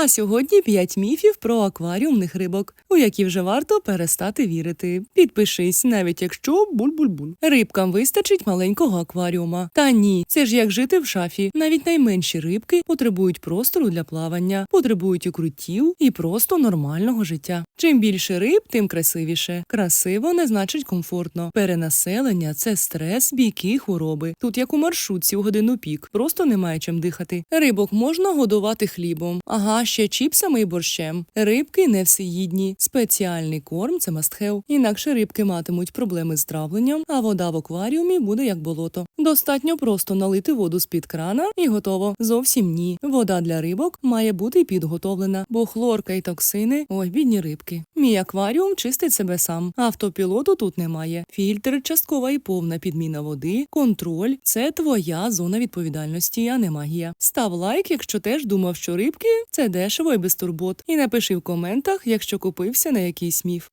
А сьогодні 5 міфів про акваріумних рибок, у які вже варто перестати вірити. Підпишись, навіть якщо буль-буль-буль. Рибкам вистачить маленького акваріума. Та ні, це ж як жити в шафі. Навіть найменші рибки потребують простору для плавання, потребують укриттів і просто нормального життя. Чим більше риб, тим красивіше. Красиво не значить комфортно. Перенаселення це стрес, бійки, хвороби. Тут як у маршрутці у годину пік, просто немає чим дихати. Рибок можна годувати хлібом, ага, ще чіпсами і борщем. Рибки не всеїдні. Спеціальний корм це мастхев. Інакше рибки матимуть проблеми з травленням, а вода в акваріумі буде як болото. Достатньо просто налити воду з-під крана і готово. Зовсім ні. Вода для рибок має бути підготовлена, бо хлорка і токсини ой, бідні рибки. Мій акваріум чистить себе сам. Автопілоту тут немає. Фільтр, часткова і повна підміна води, контроль це твоя зона відповідальності, а не магія. Став лайк, якщо теж думав, що рибки це дешево і без турбот. І напиши в коментах, якщо купився на якийсь міф.